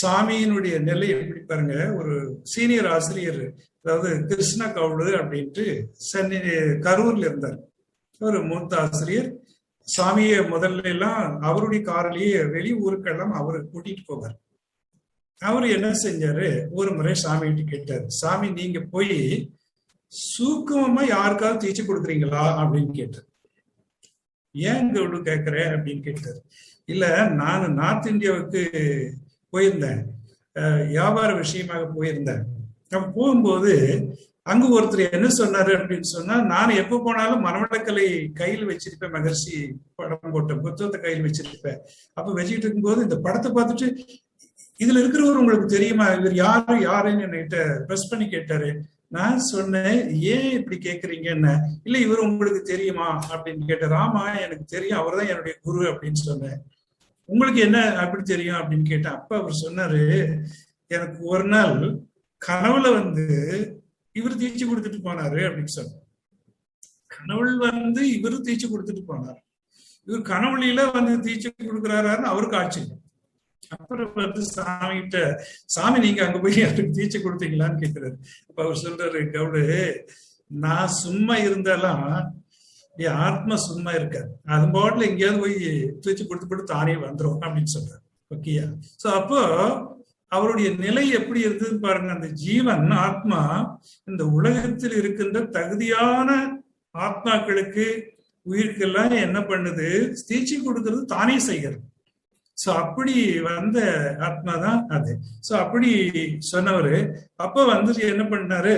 சாமியினுடைய நிலை எப்படி பாருங்க? ஒரு சீனியர் ஆசிரியர் அதாவது கிருஷ்ண கவுடு அப்படின்ட்டு சென்னை கரூர்ல இருந்தார். ஒரு மூத்த ஆசிரியர். சாமியை முதல்ல எல்லாம் அவருடைய காரிலேயே வெளி ஊருக்கெல்லாம் அவரு கூட்டிட்டு போவார். அவர் என்ன செஞ்சாரு? ஒரு முறை சாமிகிட்ட கேட்டார் சாமி நீங்க போய் சூக்குமமா யாருக்காவது தீச்சு கொடுக்குறீங்களா? அப்படின்னு கேட்டார். ஏன் இவ்வளவு கேட்கிற அப்படின்னு கேட்டார். இல்ல நான் நார்த் இந்தியாவுக்கு போயிருந்தேன் வியாபார விஷயமாக போயிருந்தேன் அப்ப போகும்போது அங்க ஒருத்தர் என்ன சொன்னாரு அப்படின்னு சொன்னா நான் எப்ப போனாலும் மரவடக்கலை கையில் வச்சிருப்பேன் மகர்ஷி படம் போட்ட புத்தகத்தை கையில் வச்சிருப்பேன். அப்ப வச்சுக்கிட்டு இருக்கும்போது இந்த படத்தை பார்த்துட்டு இதுல இருக்கிறவர் உங்களுக்கு தெரியுமா? இவர் யாரு? யாருன்னு என்கிட்ட ப்ரெஸ் பண்ணி கேட்டாரு. நான் சொன்னேன் ஏன் இப்படி கேக்குறீங்கன்னு? இல்ல இவர் உங்களுக்கு தெரியுமா? அப்படின்னு கேட்டார். ஆமா எனக்கு தெரியும். அவர் தான் என்னுடைய குரு அப்படின்னு சொன்னேன். உங்களுக்கு என்ன அப்படி தெரியும் அப்படின்னு கேட்டா அப்ப அவர் சொன்னாரு எனக்கு ஒரு நாள் கனவுல வந்து இவர் தீச்சு கொடுத்துட்டு போனாரு அப்படின்னு சொன்னார். கனவுள் வந்து இவரு தீச்சு கொடுத்துட்டு போனார். இவர் கனவுளியில வந்து தீச்சு கொடுக்குறாருன்னு அவருக்கு ஆட்சி அப்புறம் வந்து சாமி கிட்ட சாமி நீங்க அங்க போய் அவருக்கு தீச்சு கொடுத்தீங்களான்னு கேட்கிறாரு அப்ப அவர் சொல்றாரு கவுடு நான் சும்மா இருந்தாலும் என் ஆத்மா சும்மா இருக்காது. அது பாட்டில் எங்கேயாவது போய் தூச்சி கொடுத்து போட்டு தானே வந்துடும் அப்படின்னு சொல்றாரு. ஓகேயா சோ அப்போ அவருடைய நிலை எப்படி இருந்தது பாருங்க. அந்த ஜீவன் ஆத்மா இந்த உலகத்தில் இருக்கின்ற தகுதியான ஆத்மாக்களுக்கு உயிருக்கெல்லாம் என்ன பண்ணுது? தீச்சி கொடுக்கறது தானே செய்கிறது. சோ அப்படி வந்த ஆத்மா தான் அது. சோ அப்படி சொன்னவரு அப்ப வந்து என்ன பண்ணாரு?